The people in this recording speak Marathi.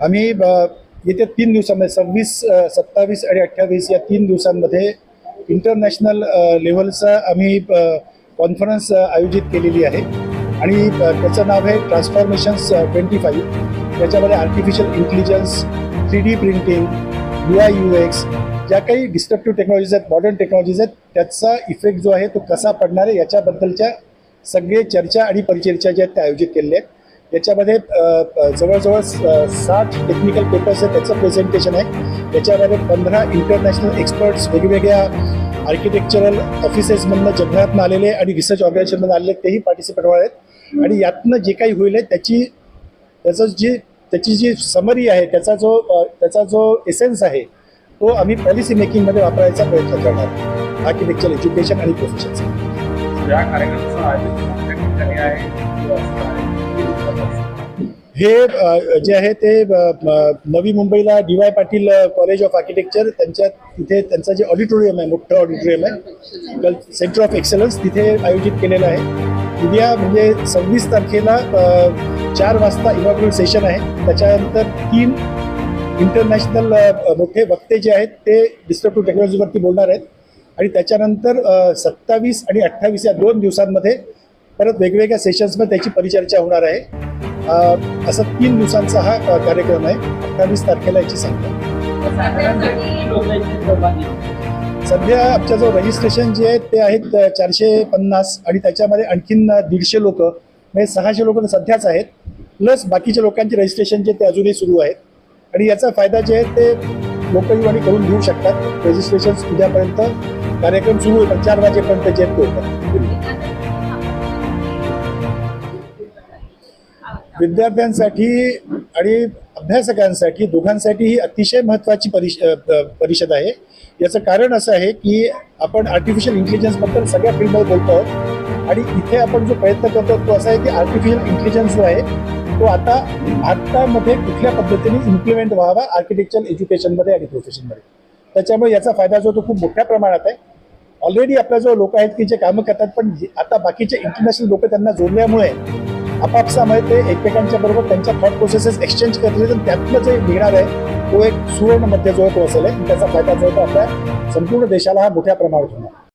आम्ही ब- येत्या तीन दिवसामध्ये सव्वीस सत्तावीस आणि अठ्ठावीस या तीन दिवसांमध्ये इंटरनॅशनल लेवलचा आम्ही कॉन्फरन्स आयोजित केलेली आहे. आणि त्याचं नाव आहे ट्रान्सफॉर्मेशन्स ट्वेंटी फाईव्ह त्याच्यामध्ये artificial intelligence three D printing U I U X ज्या काही डिस्ट्रक्टिव्ह टेक्नॉलॉजीज आहेत मॉडर्न टेक्नॉलॉजीज आहेत त्याचा इफेक्ट जो आहे तो कसा पडणार आहे याच्याबद्दलच्या सगळे चर्चा आणि परिचर्चा ज्या आहेत त्या आयोजित केलेल्या आहेत. याच्यामध्ये जवळजवळ स- साठ टेक्निकल पेपर्स आहेत त्याचं प्रेझेंटेशन आहे. त्याच्यामध्ये पंधरा इंटरनॅशनल एक्सपर्ट्स वेगवेगळ्या आर्किटेक्चरल ऑफिसेसमधनं जगभरातून आलेले आणि रिसर्च ऑर्गनायझेशनमधून आलेले तेही पार्टिसिपेट होणार आहेत. आणि यातनं जे काही होईल त्याची त्याचं जी त्याची जी समरी आहे त्याचा जो त्याचा जो एसेन्स आहे तो आम्ही पॉलिसी मेकिंगमध्ये वापरायचा प्रयत्न करणार. आर्किटेक्चर एज्युकेशन आणि प्रोफेशनचा या कार्यक्रमाचं आयोजन आहे? हे जे आहे ते नवी मुंबईला D Y Patil college of architecture त्यांच्या तिथे त्यांचं जे ऑडिटोरियम आहे मोठं ऑडिटोरियम आहे सेंटर ऑफ एक्सलन्स तिथे आयोजित केलेलं आहे. उद्या म्हणजे सव्वीस तारखेला चार वाजता इनॉग्रल सेशन आहे. त्याच्यानंतर तीन इंटरनॅशनल मोठे वक्ते जे आहेत ते डिस्ट्रप्टिव्ह टेक्नॉलॉजीवरती बोलणार आहेत. आणि त्याच्यानंतर सत्तावीस आणि अठ्ठावीस या दोन दिवसांमध्ये परत वेगवेगळ्या सेशन्समध्ये त्याची परिचर्चा होणार आहे. असा तीन दिवसांचा हा कार्यक्रम आहे. अठ्ठावीस तारखेला याची संख्या. सध्या आमच्या जो रजिस्ट्रेशन जे आहे ते आहेत चारशे पन्नास आणि त्याच्यामध्ये आणखीन दीडशे लोक म्हणजे सहाशे लोक सध्याच आहेत. प्लस बाकीच्या लोकांचे रजिस्ट्रेशन जे ते अजूनही सुरू आहेत. आणि याचा फायदा जे आहे ते लोकयुवानी करून घेऊ शकतात. रजिस्ट्रेशन उद्यापर्यंत कार्यक्रम सुरू होतात चार वाजेपर्यंत जे आहेत ते होतात. विद्यार्थ्यांसाठी आणि अभ्यासकांसाठी दोघांसाठी ही अतिशय महत्त्वाची परिष परिषद आहे. याचं कारण असं आहे की आपण आर्टिफिशियल इंटेलिजन्सबद्दल सगळ्या फील्डमध्ये बोलतो आहोत आणि इथे आपण जो प्रयत्न करतो तो असा आहे की आर्टिफिशियल इंटेलिजन्स जो आहे तो आता भारतामध्ये कुठल्या पद्धतीने इम्प्लिमेंट व्हावा आर्किटेक्चर एज्युकेशनमध्ये आणि प्रोफेशनमध्ये त्याच्यामुळे याचा फायदा जो तो खूप मोठ्या प्रमाणात आहे. ऑलरेडी आपल्या जो लोक आहेत की जे कामं करतात पण आता बाकीचे इंटरनॅशनल लोक त्यांना जोडल्यामुळे आपापसामध्ये ते एकमेकांच्या बरोबर त्यांच्या थॉट प्रोसेसेस एक्सचेंज करतील आणि त्यातलं जे मिळणार आहे तो एक सुवर्ण मध्य जो आहे तो असेल आहे. त्याचा फायदा जो आहे तो आपल्या संपूर्ण देशाला हा मोठ्या प्रमाणात होणार